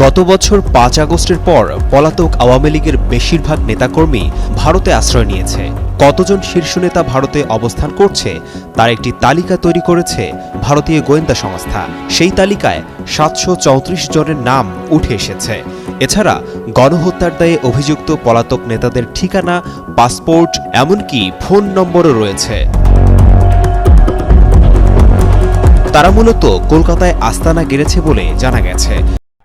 গত বছর পাঁচ আগস্টের পর পলাতক আওয়ামী লীগের বেশিরভাগ নেতাকর্মী ভারতে আশ্রয় নিয়েছে। কতজন শীর্ষ নেতা ভারতে অবস্থান করছে, তার একটি তালিকা তৈরি করেছে ভারতীয় গোয়েন্দা সংস্থা। সেই তালিকায় সাতশো চৌত্রিশ জনের নাম উঠে এসেছে। এছাড়া গণহত্যার দায়ে অভিযুক্ত পলাতক নেতাদের ঠিকানা, পাসপোর্ট, এমনকি ফোন নম্বরও রয়েছে। তারা মূলত কলকাতায় আস্তানা গেড়েছে বলে জানা গেছে।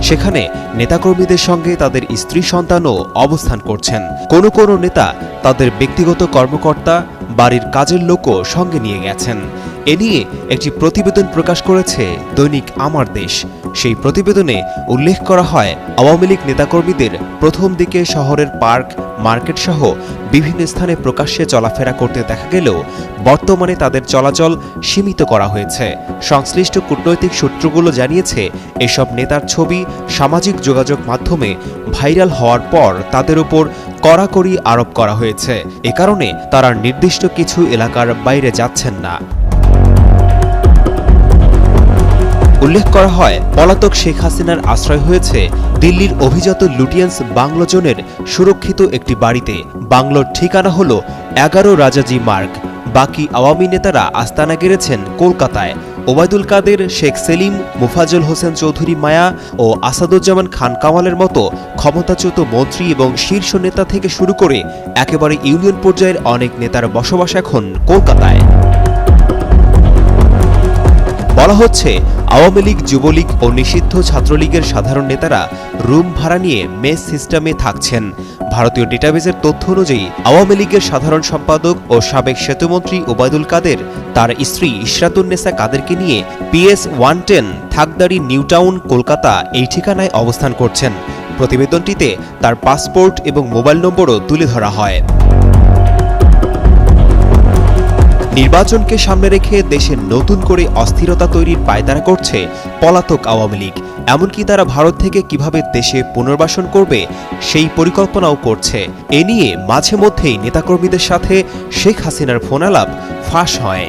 সেখানে নেতাকর্মীদের সঙ্গে তাদের স্ত্রী সন্তানও অবস্থান করছেন। কোনো কোনো নেতা তাদের ব্যক্তিগত কর্মকর্তা, বাড়ির কাজের লোকও সঙ্গে নিয়ে গেছেন। এ নিয়ে একটি প্রতিবেদন প্রকাশ করেছে দৈনিক আমার দেশ। সেই প্রতিবেদনে উল্লেখ করা হয়, আওয়ামী লীগ নেতাকর্মীদের প্রথম দিকে শহরের পার্ক, মার্কেট সহ বিভিন্ন স্থানে প্রকাশ্যে চলাফেরা করতে দেখা গেলেও বর্তমানে তাদের চলাচল সীমিত করা হয়েছে। সংশ্লিষ্ট কূটনৈতিক সূত্রগুলো জানিয়েছে, এসব নেতার ছবি সামাজিক যোগাযোগ মাধ্যমে ভাইরাল হওয়ার পর তাদের উপর কড়াকড়ি আরোপ করা হয়েছে। এ কারণে তারা নির্দিষ্ট কিছু এলাকার বাইরে যাচ্ছেন না। উল্লেখ করা হয়, পলাতক শেখ হাসিনার আশ্রয় হয়েছে দিল্লির অভিজাত লুটিয়েন্স বাংলো জোনের সুরক্ষিত একটি বাড়িতে। বাংলোর ঠিকানা হল এগারো রাজাজি মার্গ। বাকি আওয়ামী নেতারা আস্তানা গেড়েছেন কলকাতায়। ওবায়দুল কাদের, শেখ সেলিম মুফাজল হোসেন চৌধুরী মায়া ও আসাদুজ্জামান খান কামালের মতো ক্ষমতাচ্যুত মন্ত্রী এবং শীর্ষ নেতা থেকে শুরু করে একেবারে ইউনিয়ন পর্যায়ের অনেক নেতার বসবাস এখন কলকাতায়। বলা হচ্ছে, আওয়ামী লীগ, যুবলীগ ও নিষিদ্ধ ছাত্রলীগের সাধারণ নেতারা রুম ভাড়া নিয়ে মেস সিস্টেমে থাকছেন। ভারতীয় ডেটাবেজের তথ্য অনুযায়ী, আওয়ামী লীগের সাধারণ সম্পাদক ও সাবেক সেতুমন্ত্রী ওবায়দুল কাদের, তার স্ত্রী ইশরাতুন্নেসা কাদেরকে নিয়ে PS one ten Thakdari, New Town, Kolkata এই ঠিকানায় অবস্থান করছেন। প্রতিবেদনটিতে তার পাসপোর্ট এবং মোবাইল নম্বরও তুলে ধরা হয়। নির্বাচনকে সামনে রেখে দেশে নতুন করে অস্থিরতা তৈরির পায়তারা করছে পলাতক আওয়ামী লীগ। এমনকি তারা ভারত থেকে কীভাবে দেশে পুনর্বাসন করবে, সেই পরিকল্পনাও করছে। এ নিয়ে মাঝে মধ্যেই নেতাকর্মীদের সাথে শেখ হাসিনার ফোনালাপ ফাঁস হয়।